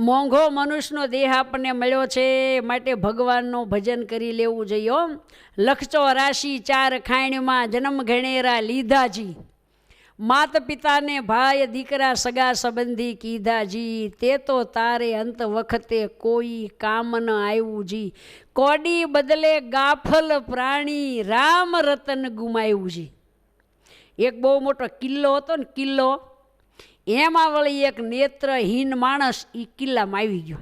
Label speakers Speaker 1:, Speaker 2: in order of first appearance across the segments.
Speaker 1: મોંઘો મનુષ્યનો દેહ આપણને મળ્યો છે માટે ભગવાનનું ભજન કરી લેવું જોઈએ. લખચો રાશિ ચાર ખાણીમાં જન્મ ઘણેરા લીધાજી. માત પિતાને ભાઈ, દીકરા, સગા સંબંધી કીધાજી, તે તો તારે અંત વખતે કોઈ કામ ન આવ્યું જી કોડી બદલે ગાફલ પ્રાણી રામ રતન ગુમાવ્યું જી એક બહુ મોટો કિલ્લો હતો ને, કિલ્લો. એમાં વળી એક નેત્રહીન માણસ એ કિલ્લામાં આવી ગયો.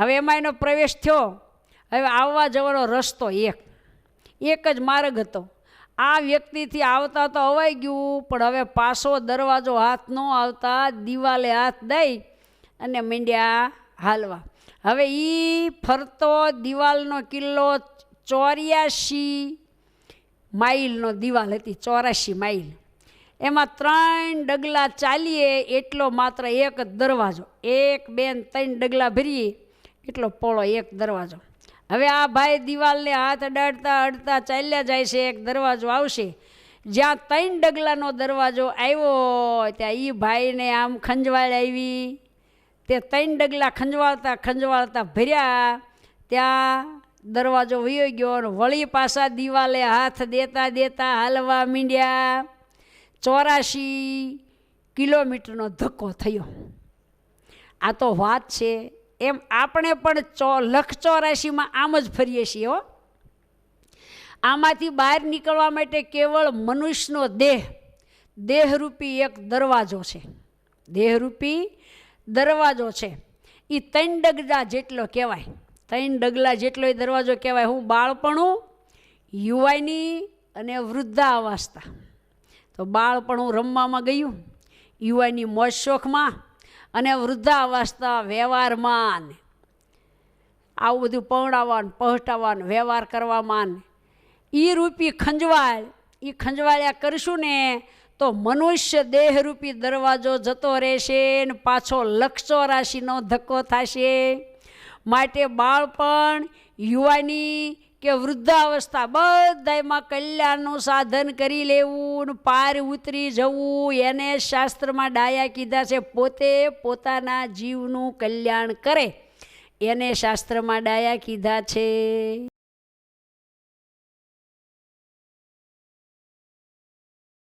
Speaker 1: હવે એમાં એનો પ્રવેશ થયો. હવે આવવા જવાનો રસ્તો એક. એક જ માર્ગ હતો. આ વ્યક્તિથી આવતા તો અવાઈ ગયું, પણ હવે પાછો દરવાજો હાથ ન આવતા દિવાલે હાથ દઈ અને મીંડ્યા હાલવા. હવે એ ફરતો દિવાલનો કિલ્લો ચોર્યાસી માઇલનો દિવાલ હતી ચોરાશી માઇલ એમાં ત્રણ ડગલા ચાલીએ, એટલો માત્ર એક દરવાજો. એક બેન ત્રણ ડગલા ભરીએ, એટલો પોળો એક દરવાજો. હવે આ ભાઈ દિવાલને હાથ અડાડતા અડતા ચાલ્યા જાય છે, એક દરવાજો આવશે. જ્યાં ત્રણ ડગલાનો દરવાજો આવ્યો, ત્યાં એ ભાઈને આમ ખંજવાળ આવી. તે ત્રણ ડગલા ખંજવાળતા ખંજવાળતા ભર્યા. ત્યાં દરવાજો વયો ગયો અને વળી પાછા દિવાલે હાથ દેતા દેતા હાલવા મીંડ્યા. ચોરાશી કિલોમીટરનો ધક્કો થયો. આ તો વાત છે, એમ આપણે પણ ચો, લખ ચોરાશીમાં આમ જ ફરીએ છીએ હો. આમાંથી બહાર નીકળવા માટે કેવળ મનુષ્યનો દેહ, દેહરૂપી એક દરવાજો છે. દેહરૂપી દરવાજો છે. એ ત્રણ ડગલા જેટલો કહેવાય. ત્રણ ડગલા જેટલો એ દરવાજો કહેવાય. હું બાળપણું યુવાની અને વૃદ્ધાવસ્થા. તો બાળપણું રમવામાં ગયું. યુવાની મોજ શોખમાં અને વૃદ્ધાવસ્થા વ્યવહારમાં આવું બધું પવડાવવાનું પહટાવવાનું વ્યવહાર કરવામાં એ રૂપી ખંજવાળ એ ખંજવાળ્યા કરશું ને તો મનુષ્ય દેહરૂપી દરવાજો જતો રહેશે ને પાછો લક્ષો રાશિનો ધક્કો થશે. માટે બાળપણ યુવાની કે વૃદ્ધાવસ્થા બધામાં કલ્યાણનું સાધન કરી લેવું પાર ઉતરી જવું, એને શાસ્ત્રમાં ડાયા કીધા છે, પોતે પોતાના જીવનું કલ્યાણ કરે. એને શાસ્ત્રમાં ડાયા કીધા છે.